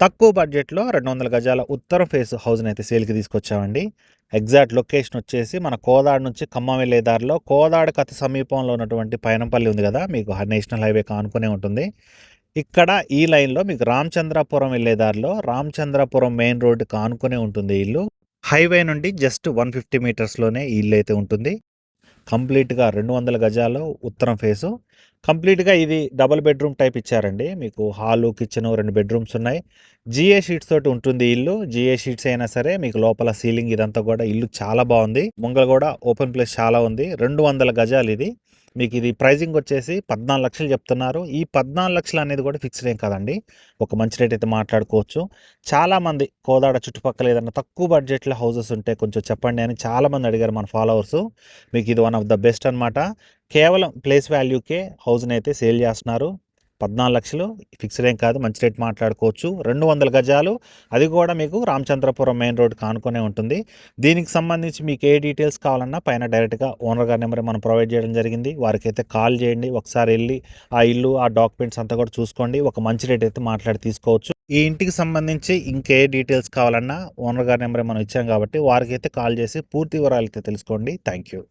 తక్కువ బడ్జెట్లో రెండు వందల గజాల ఉత్తర ఫేస్ హౌస్ని అయితే సేల్కి తీసుకొచ్చామండి. ఎగ్జాక్ట్ లొకేషన్ వచ్చేసి మన కోదాడ నుంచి ఖమ్మం వెళ్ళే దారిలో కోదాడకు అతి సమీపంలో ఉన్నటువంటి పైనంపల్లి ఉంది కదా మీకు నేషనల్ హైవే కానుకునే ఉంటుంది. ఇక్కడ ఈ లైన్లో మీకు రామచంద్రాపురం వెళ్ళే దారిలో రామచంద్రాపురం మెయిన్ రోడ్డు కానుకునే ఉంటుంది ఇల్లు. హైవే నుండి జస్ట్ వన్ ఫిఫ్టీ మీటర్స్లోనే ఇల్లు అయితే ఉంటుంది. కంప్లీట్గా రెండు వందల గజాలు ఉత్తరం ఫేసు. కంప్లీట్గా ఇది డబుల్ బెడ్రూమ్ టైప్ ఇచ్చారండి. మీకు హాలు కిచెన్ రెండు బెడ్రూమ్స్ ఉన్నాయి. జిఏ షీట్స్ తోటి ఉంటుంది ఇల్లు. జిఏ షీట్స్ అయినా సరే మీకు లోపల సీలింగ్ ఇదంతా కూడా ఇల్లు చాలా బాగుంది. ముంగల కూడా ఓపెన్ ప్లేస్ చాలా ఉంది. రెండు వందల గజాలు ఇది. మీకు ఇది ప్రైజింగ్ వచ్చేసి పద్నాలుగు లక్షలు చెప్తున్నారు. ఈ పద్నాలుగు లక్షలు అనేది కూడా ఫిక్స్డ్ ఏం కదండి. ఒక మంచి రేట్ అయితే మాట్లాడుకోవచ్చు. చాలామంది కోదాడ చుట్టుపక్కల ఏదైనా తక్కువ బడ్జెట్లో హౌసెస్ ఉంటే కొంచెం చెప్పండి అని చాలామంది అడిగారు మన ఫాలోవర్స్. మీకు ఇది వన్ ఆఫ్ ద బెస్ట్ అనమాట కేవలం ప్లేస్ వాల్యూకే హౌస్ని అయితే సేల్ చేస్తున్నారు. పద్నాలుగు లక్షలు. ఫిక్స్డ్ ఏం కాదు మంచి రేట్ మాట్లాడుకోవచ్చు. రెండు వందల గజాలు. అది కూడా మీకు రామచంద్రపురం మెయిన్ రోడ్ కానుకొనే ఉంటుంది. దీనికి సంబంధించి మీకు ఏ డీటెయిల్స్ కావాలన్నా పైన డైరెక్ట్గా ఓనర్ గారి నెంబర్ మనం ప్రొవైడ్ చేయడం జరిగింది. వారికైతే కాల్ చేయండి. ఒకసారి వెళ్ళి ఆ ఇల్లు ఆ డాక్యుమెంట్స్ అంతా కూడా చూసుకోండి. ఒక మంచి రేట్ అయితే మాట్లాడి తీసుకోవచ్చు. ఈ ఇంటికి సంబంధించి ఇంకే డీటెయిల్స్ కావాలన్నా ఓనర్ గారి నెంబర్ మనం ఇచ్చాం కాబట్టి వారికైతే కాల్ చేసి పూర్తి వివరాలు అయితే తెలుసుకోండి. Thank you